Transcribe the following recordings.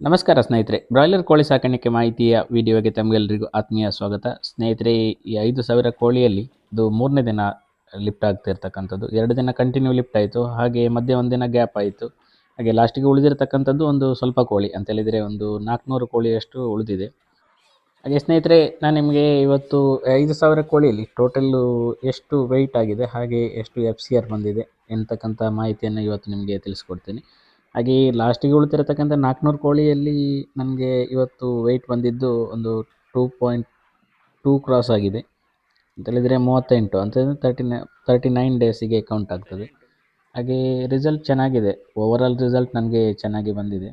ನಮಸ್ಕಾರ ಸ್ನೇಹಿತರೆ, ಬ್ರಾಯ್ಲರ್ ಕೋಳಿ ಸಾಕಾಣಿಕೆ ಮಾಹಿತಿಯ ವಿಡಿಯೋಗೆ ತಮಗೆಲ್ಲರಿಗೂ ಆತ್ಮೀಯ ಸ್ವಾಗತ. ಸ್ನೇಹಿತರೆ, ಈ ಐದು ಸಾವಿರ ಕೋಳಿಯಲ್ಲಿ ಇದು ಮೂರನೇ ದಿನ ಲಿಫ್ಟ್ ಆಗ್ತಿರ್ತಕ್ಕಂಥದ್ದು. ಎರಡು ದಿನ ಕಂಟಿನ್ಯೂ ಲಿಫ್ಟ್ ಆಯಿತು, ಹಾಗೆ ಮಧ್ಯೆ ಒಂದಿನ ದಿನ ಗ್ಯಾಪ್ ಆಯಿತು. ಹಾಗೆ ಲಾಸ್ಟಿಗೆ ಉಳಿದಿರ್ತಕ್ಕಂಥದ್ದು ಒಂದು ಸ್ವಲ್ಪ ಕೋಳಿ ಅಂತ ಹೇಳಿದರೆ ಒಂದು ನಾಲ್ಕುನೂರು ಕೋಳಿಯಷ್ಟು ಉಳಿದಿದೆ. ಹಾಗೆ ಸ್ನೇಹಿತರೆ, ನಾನು ನಿಮಗೆ ಇವತ್ತು ಐದು ಸಾವಿರ ಕೋಳಿಯಲ್ಲಿ ಟೋಟಲ್ಲು ಎಷ್ಟು ವೆಯ್ಟ್ ಆಗಿದೆ, ಹಾಗೆ ಎಷ್ಟು ಎಫ್ ಸಿ ಆರ್ ಬಂದಿದೆ, ಎಂತಕ್ಕಂಥ ಮಾಹಿತಿಯನ್ನು ಇವತ್ತು ನಿಮಗೆ ತಿಳಿಸ್ಕೊಡ್ತೀನಿ. ಹಾಗೆ ಲಾಸ್ಟಿಗೆ ಉಳಿತಿರತಕ್ಕಂಥ ನಾಲ್ಕುನೂರು ಕೋಳಿಯಲ್ಲಿ ನನಗೆ ಇವತ್ತು ವೆಯ್ಟ್ ಬಂದಿದ್ದು ಒಂದು ಟೂ ಪಾಯಿಂಟ್ ಟೂ ಕ್ರಾಸ್ ಆಗಿದೆ. ಅಂತ ಹೇಳಿದರೆ ಮೂವತ್ತೆಂಟು ಅಂತಂದರೆ ತರ್ಟಿ ನೈ ತರ್ಟಿ ನೈನ್ ಡೇಸಿಗೆ ಕೌಂಟ್ ಆಗ್ತದೆ. ಹಾಗೆ ರಿಸಲ್ಟ್ ಚೆನ್ನಾಗಿದೆ. ಓವರಾಲ್ ರಿಸಲ್ಟ್ ನನಗೆ ಚೆನ್ನಾಗಿ ಬಂದಿದೆ.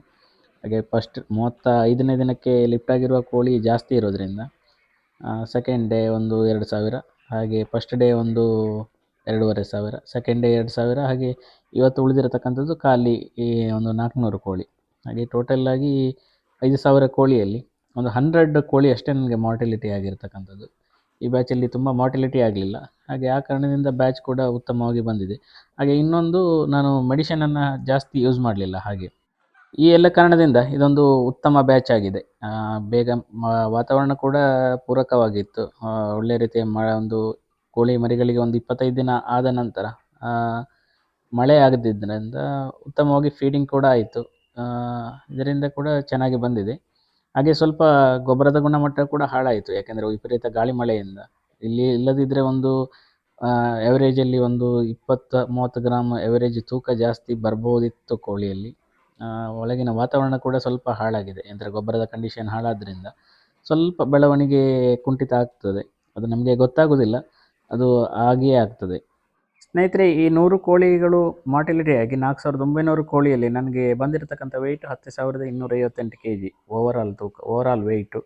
ಹಾಗೆ ಫಸ್ಟ್ ಮೂವತ್ತ ಐದನೇ ದಿನಕ್ಕೆ ಲಿಫ್ಟ್ ಆಗಿರುವ ಕೋಳಿ ಜಾಸ್ತಿ ಇರೋದರಿಂದ ಸೆಕೆಂಡ್ ಡೇ ಒಂದು ಎರಡು ಸಾವಿರ, ಹಾಗೆ ಫಸ್ಟ್ ಡೇ ಒಂದು ಎರಡೂವರೆ ಸಾವಿರ ಸೆಕೆಂಡ್ ಡೇ ಎರಡು ಸಾವಿರ, ಹಾಗೆ ಇವತ್ತು ಉಳಿದಿರತಕ್ಕಂಥದ್ದು ಖಾಲಿ ಈ ಒಂದು ನಾಲ್ಕುನೂರು ಕೋಳಿ. ಹಾಗೆ ಟೋಟಲ್ಲಾಗಿ ಐದು ಸಾವಿರ ಕೋಳಿಯಲ್ಲಿ ಒಂದು ಹಂಡ್ರೆಡ್ ಕೋಳಿ ಅಷ್ಟೇ ನನಗೆ ಮಾರ್ಟಿಲಿಟಿ ಆಗಿರ್ತಕ್ಕಂಥದ್ದು. ಈ ಬ್ಯಾಚಲ್ಲಿ ತುಂಬ ಮಾರ್ಟಿಲಿಟಿ ಆಗಲಿಲ್ಲ. ಹಾಗೆ ಆ ಕಾರಣದಿಂದ ಬ್ಯಾಚ್ ಕೂಡ ಉತ್ತಮವಾಗಿ ಬಂದಿದೆ. ಹಾಗೆ ಇನ್ನೊಂದು ನಾನು ಮೆಡಿಷನನ್ನು ಜಾಸ್ತಿ ಯೂಸ್ ಮಾಡಲಿಲ್ಲ ಹಾಗೆ. ಈ ಎಲ್ಲ ಕಾರಣದಿಂದ ಇದೊಂದು ಉತ್ತಮ ಬ್ಯಾಚ್ ಆಗಿದೆ. ಬೇಗ ವಾತಾವರಣ ಕೂಡ ಪೂರಕವಾಗಿತ್ತು. ಒಳ್ಳೆ ರೀತಿಯ ಮ ಒಂದು ಕೋಳಿ ಮರಿಗಳಿಗೆ ಒಂದು ಇಪ್ಪತ್ತೈದು ದಿನ ಆದ ನಂತರ ಮಳೆ ಆಗದಿದ್ದರಿಂದ ಉತ್ತಮವಾಗಿ ಫೀಡಿಂಗ್ ಕೂಡ ಆಯಿತು. ಇದರಿಂದ ಕೂಡ ಚೆನ್ನಾಗಿ ಬಂದಿದೆ. ಹಾಗೆ ಸ್ವಲ್ಪ ಗೊಬ್ಬರದ ಗುಣಮಟ್ಟ ಕೂಡ ಹಾಳಾಯಿತು. ಯಾಕೆಂದರೆ ವಿಪರೀತ ಗಾಳಿ ಮಳೆಯಿಂದ. ಇಲ್ಲಿ ಇಲ್ಲದಿದ್ದರೆ ಒಂದು ಎವರೇಜಲ್ಲಿ ಒಂದು ಇಪ್ಪತ್ತು ಮೂವತ್ತು ಗ್ರಾಮ್ ಎವರೇಜ್ ತೂಕ ಜಾಸ್ತಿ ಬರ್ಬೋದಿತ್ತು ಕೋಳಿಯಲ್ಲಿ. ಒಳಗಿನ ವಾತಾವರಣ ಕೂಡ ಸ್ವಲ್ಪ ಹಾಳಾಗಿದೆ. ಅಂದರೆ ಗೊಬ್ಬರದ ಕಂಡೀಷನ್ ಹಾಳಾದ್ರಿಂದ ಸ್ವಲ್ಪ ಬೆಳವಣಿಗೆ ಕುಂಠಿತ ಆಗ್ತದೆ. ಅದು ನಮಗೆ ಗೊತ್ತಾಗೋದಿಲ್ಲ. ಅದು ಹಾಗೆಯೇ ಆಗ್ತದೆ. ಸ್ನೇಹಿತರೆ, ಈ ನೂರು ಕೋಳಿಗಳು ಮಾರ್ಟಿಲಿಟಿ ಆಗಿ ನಾಲ್ಕು ಸಾವಿರದ ಒಂಬೈನೂರು ಕೋಳಿಯಲ್ಲಿ ನನಗೆ ಬಂದಿರತಕ್ಕಂಥ ವೆಯ್ಟ್ ಹತ್ತು ಸಾವಿರದ ಇನ್ನೂರ ಐವತ್ತೆಂಟು ಕೆ ಜಿ ಓವರಾಲ್ ತೂಕ ಓವರಾಲ್ ವೆಯ್ಟು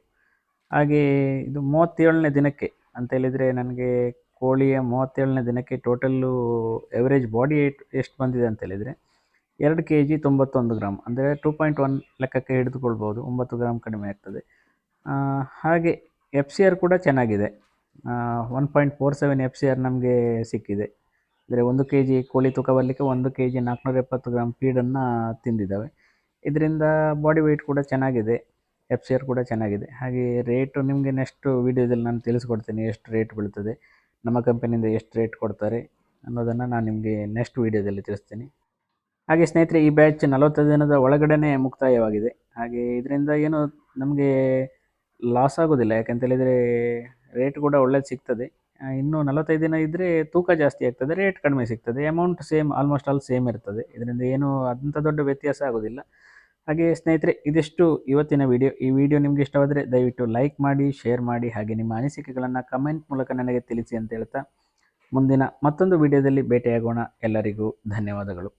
ಹಾಗೆ ಇದು ಮೂವತ್ತೇಳನೇ ದಿನಕ್ಕೆ ಅಂತ ಹೇಳಿದರೆ ನನಗೆ ಕೋಳಿಯ ಮೂವತ್ತೇಳನೇ ದಿನಕ್ಕೆ ಟೋಟಲ್ಲು ಎವರೇಜ್ ಬಾಡಿ ವೇಟ್ ಎಷ್ಟು ಬಂದಿದೆ ಅಂತ ಹೇಳಿದರೆ ಎರಡು ಕೆ ಜಿ ತೊಂಬತ್ತೊಂದು ಗ್ರಾಮ್ ಅಂದರೆ ಟೂ ಪಾಯಿಂಟ್ ಒನ್ ಲೆಕ್ಕಕ್ಕೆ ಹಿಡಿದುಕೊಳ್ಬೋದು, ಒಂಬತ್ತು ಗ್ರಾಮ್ ಕಡಿಮೆ ಆಗ್ತದೆ. ಹಾಗೆ ಎಫ್ ಸಿ ಆರ್ ಕೂಡ ಚೆನ್ನಾಗಿದೆ. One point four seven F C R ನಮಗೆ ಸಿಕ್ಕಿದೆ. ಅಂದರೆ ಒಂದು ಕೆ ಜಿ ಕೋಳಿ ತೂಕ ಬರಲಿಕ್ಕೆ ಒಂದು ಕೆ ಜಿ ನಾಲ್ಕುನೂರ ಎಪ್ಪತ್ತು ಗ್ರಾಮ್ ಫೀಡನ್ನು ತಿಂದಿದ್ದಾವೆ. ಇದರಿಂದ ಬಾಡಿ ವೆಯ್ಟ್ ಕೂಡ ಚೆನ್ನಾಗಿದೆ ಎಫ್ ಸಿ ಆರ್ ಕೂಡ ಚೆನ್ನಾಗಿದೆ. ಹಾಗೆ ರೇಟು ನಿಮಗೆ ನೆಕ್ಸ್ಟ್ ವೀಡಿಯೋದಲ್ಲಿ ನಾನು ತಿಳಿಸ್ಕೊಡ್ತೀನಿ ಎಷ್ಟು ರೇಟ್ ಬೀಳ್ತದೆ, ನಮ್ಮ ಕಂಪನಿಯಿಂದ ಎಷ್ಟು ರೇಟ್ ಕೊಡ್ತಾರೆ ಅನ್ನೋದನ್ನು ನಾನು ನಿಮಗೆ ನೆಕ್ಸ್ಟ್ ವೀಡಿಯೋದಲ್ಲಿ ತಿಳಿಸ್ತೀನಿ. ಹಾಗೆ ಸ್ನೇಹಿತರೆ, ಈ ಬ್ಯಾಚ್ ನಲವತ್ತು ದಿನದ ಒಳಗಡೆನೇ ಮುಕ್ತಾಯವಾಗಿದೆ. ಹಾಗೆ ಇದರಿಂದ ಏನು ನಮಗೆ ಲಾಸ್ ಆಗೋದಿಲ್ಲ. ಯಾಕಂತ ಹೇಳಿದರೆ ರೇಟ್ ಕೂಡ ಒಳ್ಳೇದು ಸಿಗ್ತದೆ. ಇನ್ನು ನಲವತ್ತೈದು ದಿನ ಇದ್ದರೆ ತೂಕ ಜಾಸ್ತಿ ಆಗ್ತದೆ ರೇಟ್ ಕಡಿಮೆ ಸಿಗ್ತದೆ. Amount same almost all same ಇರ್ತದೆ. ಇದರಿಂದ ಏನು ಅಂಥ ದೊಡ್ಡ ವ್ಯತ್ಯಾಸ ಆಗೋದಿಲ್ಲ. ಹಾಗೆ ಸ್ನೇಹಿತರೆ, ಇದಿಷ್ಟು ಇವತ್ತಿನ ವಿಡಿಯೋ ಈ ವಿಡಿಯೋ ನಿಮಗೆ ಇಷ್ಟವಾದರೆ ದಯವಿಟ್ಟು ಲೈಕ್ ಮಾಡಿ ಶೇರ್ ಮಾಡಿ, ಹಾಗೆ ನಿಮ್ಮ ಅನಿಸಿಕೆಗಳನ್ನು ಕಮೆಂಟ್ ಮೂಲಕ ನನಗೆ ತಿಳಿಸಿ ಅಂತ ಹೇಳ್ತಾ ಮುಂದಿನ ಮತ್ತೊಂದು ವಿಡಿಯೋದಲ್ಲಿ ಭೇಟಿಯಾಗೋಣ. ಎಲ್ಲರಿಗೂ ಧನ್ಯವಾದಗಳು.